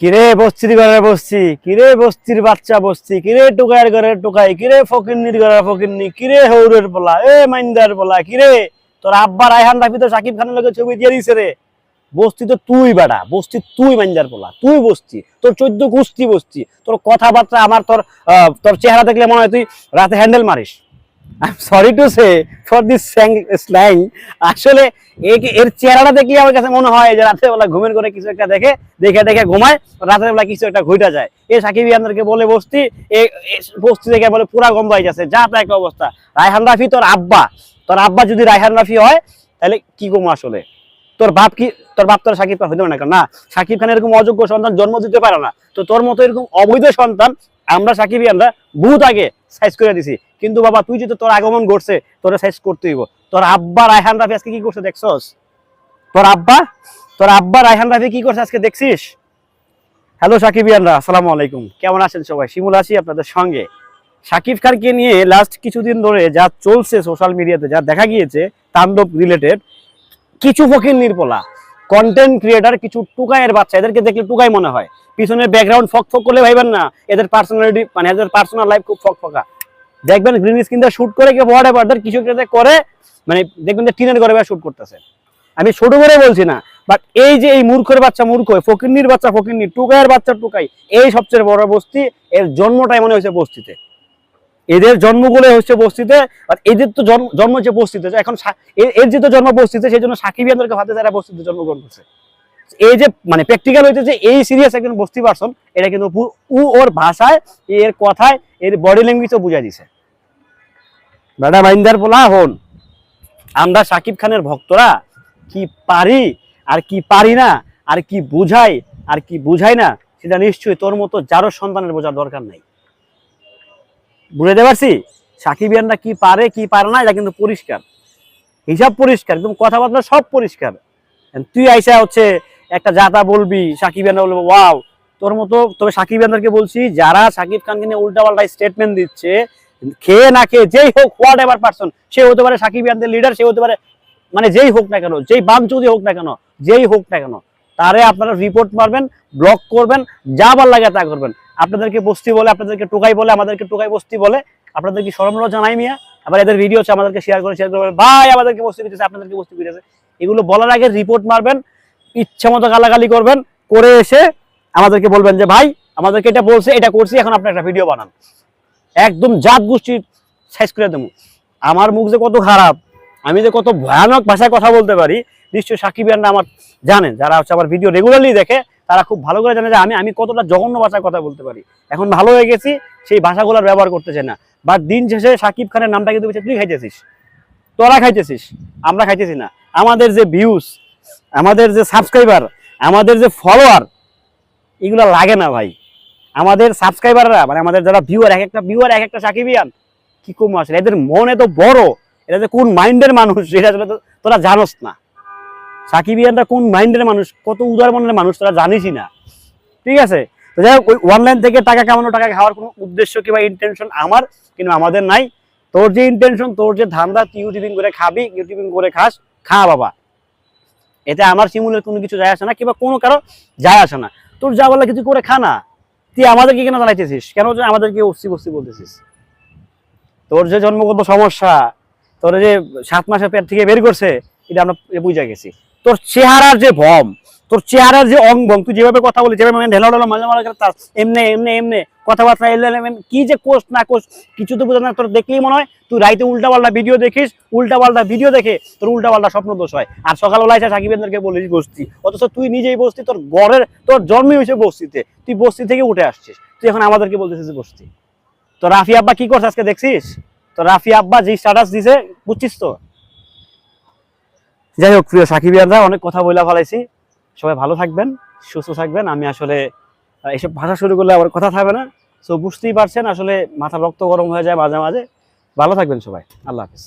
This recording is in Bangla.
কিরে বস্তির ঘরে বসছি কিরে বস্তির বাচ্চা বসছি কিরে টোকায়ের ঘরে টোকাই, কিরে ফকিন্নির ঘরে ফকিন্নি, কিরে হৌরের পোলা, এ মাইন্দার পোলা, কিরে? তোর আব্বার রায়হান রাফি তো সাকিব খানের লোকের ছবি দিয়ে দিছে রে। বস্তি তো তুই বেটা, বস্তি তুই মাইন্দার পোলা, তুই বসতি, তোর চোদ্দ কুস্তি বসতি, তোর কথাবার্তা আমার তোর তোর চেহারা দেখলে মনে হয় তুই রাতে হ্যান্ডেল মারিস। Sorry to say for this slang আসলে এর চেহারাটা দেখলে আমার কাছে মনে হয় যে ঘুমের করে কিছু একটা দেখে দেখে দেখে ঘুমায় কিছু একটা ঘুইটা যায়। এ বলে বলে পুরা যাচ্ছে যা তা একটা অবস্থা। রায়হান রাফি তোর আব্বা তোর আব্বা যদি রায়হান রাফি হয়, তাহলে কি কম আসলে? তোর বাপ কি তোর বাপ তোর সাকিব খান হইতে না? না, সাকিব খান এরকম অযোগ্য সন্তান জন্ম দিতে পারে না। তো তোর মতো এরকম অবৈধ সন্তান আমরা সাকিব ইয়ানরা বহুত আগে সাইজ করে দিছি। কিন্তু বাবা, তুই যদি তোর আগমন ঘটছে, তোরা সাইজ করতে হইব। তোর আব্বা রায়হান রাফি আজকে কি করছে দেখছস? তোর আব্বা? তোর আব্বা রায়হান রাফি কি করছে আজকে দেখছিস? হ্যালো সাকিব ইয়ানরা, আসসালামু আলাইকুম। কেমন আছেন সবাই? শিমুল আছি আপনাদের সঙ্গে। সাকিব খানকে নিয়ে লাস্ট কিছুদিন ধরে যা চলছে সোশ্যাল মিডিয়াতে যা দেখা গিয়েছে, তাণ্ডব রিলেটেড কিছু ফকির নির্পলা কন্টেন্ট ক্রিয়েটার কিছু টুকাইয়ের বাচ্চা, এদেরকে দেখলে টুকাই মনে হয়। পিছনের ব্যাকগ্রাউন্ড ফক ফক করলে ভাইবেন না, এদের পার্সোনালিটি মানে এদের পার্সোনাল লাইফ খুব ফক ফকা। দেখবেন গ্রিন স্ক্রিন দিয়ে শুট করে কেউ হোয়াট এভার কিছু করে মানে দেখবেন যে টিনের ঘরে শুট করতেছে। আমি ছোট করে বলছি না বাট এই যে এই মূর্খের বাচ্চা, মূর্খ ফকিন্নির বাচ্চা, ফকিন্নি, টুকাইয়ের বাচ্চা, টুকাই, এই সবচেয়ে বড় বস্তি, এর জন্মটাই মনে হয়েছে বস্তিতে। এদের জন্মগুলো হচ্ছে বস্তিতে, আর এদের তো জন্ম হচ্ছে বস্তিতে। এখন এর- এর যেহেতু জন্ম বস্তিতে, সেই জন্য সাকিবিয়ানদেরকে ভাবতে তারা বস্তিতে জন্মগ্রহণ করছে। এই যে মানে প্র্যাকটিক্যাল হইতে যে এই সিরিয়াস একজন বস্তি পারসন এটা কিন্তু উ ওর ভাষায়, এর কথায়, এর বডি ল্যাঙ্গুয়েজও বুঝাই দিছে। বেটা মাইন্দার পোলা, হন। আমরা সাকিব খানের ভক্তরা কি পারি, আর কি পারি না, আর কি বুঝাই, আর কি বুঝাই না, সেটা নিশ্চয়ই তোর মতো যারও সন্তানের বোঝার দরকার নাই। বুঝতে পারছি? সাকিবিয়ানরা কি পারে কি পারে না, এটা কিন্তু পরিষ্কার। হিসাব পরিষ্কার, একদম কথাবার্তা সব পরিষ্কার। তুই আইসা হচ্ছে একটা জাতা বলবি, সাকিবিয়ানরা বলব, ওয়াও, তোর মতো তবে সাকিবিয়ানদেরকে বলছি, যারা সাকিব খানকে নিয়ে উল্টা পাল্টা স্টেটমেন্ট দিচ্ছে, খেয়ে না খেয়ে, যেই হোক হোয়াট এভার পার্সন সে হতে পারে সাকিবিয়ানদের লিডার সে হতে পারে মানে যেই হোক না কেন, যেই বামচুদি হোক না কেন, যেই হোক না কেন, তারে আপনারা রিপোর্ট মারবেন ব্লক করবেন, যা ভালো লাগে তা করবেন। আপনাদেরকে বস্তি বলে, আপনাদেরকে টোকাই বলে, আমাদেরকে টোকাই বস্তি বলে আপনাদের কি সরম লজ্জা নাই মিয়া? আবার এদের ভিডিও হচ্ছে আমাদেরকে শেয়ার করে শেয়ার করে ভাই, আমাদেরকে বস্তি দিতেছে, আপনাদেরকে বস্তি দিতেছে। এগুলো বলার আগে রিপোর্ট মারবেন, ইচ্ছা মতো গালাগালি করবেন, করে এসে আমাদেরকে বলবেন যে, ভাই, আমাদেরকে এটা বলছে, এটা করছি, এখন আপনি একটা ভিডিও বানান। একদম জাত গোষ্ঠীর সাইজ করে দেবো। আমার মুখ যে কত খারাপ, আমি যে কত ভয়ানক ভাষায় কথা বলতে পারি, নিশ্চয়ই সাকিব আমার জানেন, যারা হচ্ছে আমার ভিডিও রেগুলারলি দেখে তারা খুব ভালো করে জানে যে আমি আমি কতটা জঘন্য ভাষায় কথা বলতে পারি। এখন ভালো হয়ে গেছি, সেই ভাষাগুলোর ব্যবহার করতেছে না। বা দিন শেষে সাকিব খানের নামটা কিন্তু তুই খাইতেছিস, তোরা খাইতেছিস, আমরা খাইতেছি না। আমাদের যে ভিউজ আমাদের যে সাবস্ক্রাইবার আমাদের যে ফলোয়ার এগুলো লাগে না ভাই। আমাদের সাবস্ক্রাইবাররা মানে আমাদের যারা ভিউয়ার এক একটা ভিউয়ার এক একটা সাকিবিয়ান, কি কম আসলে? এদের মন এত বড় এটা যে কোন মাইন্ডের মানুষ? এটা তোরা জানোস না। সাকিবিয়ানরা কোন মাইন্ডের মানুষ, কত উদার মনের মানুষ তোরা জানিসই না। ঠিক আছে? তো যাই হোক, ওই অনলাইন থেকে টাকা কামানো, টাকা খাওয়ার কোনো উদ্দেশ্য কিংবা ইন্টেনশন আমার কিন্তু আমাদের নাই। তোর যে ইন্টেনশন তোর যে ধান্দা, তুই ইউটিউবিং করে খাবি ইউটিউবিং করে খাস, খা বাবা। এতে আমার শিমুলের কোনো কিছু যায় আসে না, কিংবা কোনো কারও যায় আসে না। তোর যা বলে কিছু করে খা না। তুই আমাদেরকে কেন চালাইতেছিস কেন যে আমাদেরকে অস্তি বস্তি বলতেছিস? তোর যে জন্মগত সমস্যা, তোর যে সাত মাসের পেট থেকে বের করছে, এটা আমরা বুঝে গেছি। তোর চেহারার যে ভম তোর চেহারার যে অঙ্গ তুই যেভাবে কথা বলি যেভাবে ঢেলা ঢেলা মাঝে মাঝে তার এমনে এমনে এমনে কথাবার্তা এলে এলে এমনে, কি যে কোষ না কোষ কিছু তো বোঝা না। তোর দেখলেই মনে হয় তুই রাইতে উল্টা পাল্টা ভিডিও দেখিস উল্টা পাল্টা ভিডিও দেখে তোর উল্টা পাল্টা স্বপ্ন দোষ হয়। আর সকালবেলা এসে সাকিবেন্দ্রকে বলিস বসতি অথচ তুই নিজেই বসতি তোর গড়ের তোর জন্মই হয়েছে বস্তিতে। তুই বস্তি থেকে উঠে আসছিস। তুই এখন আমাদেরকে বলতেছিস বসতি। তো রাফি আব্বা কি করছে আজকে দেখছিস? তো রাফি আব্বা যে স্ট্যাটাস দিছে বুঝছিস তো? যাই হোক প্রিয় সাকিবিয়ানরা, অনেক কথা বইলা ফেলাইছি। সবাই ভালো থাকবেন, সুস্থ থাকবেন। আমি আসলে এসব ভাষা শুরু করলে আমার কথা থাকবে না। সো বুঝতেই পারছেন, আসলে মাথা রক্ত গরম হয়ে যায় মাঝে মাঝে। ভালো থাকবেন সবাই। আল্লাহ হাফিজ।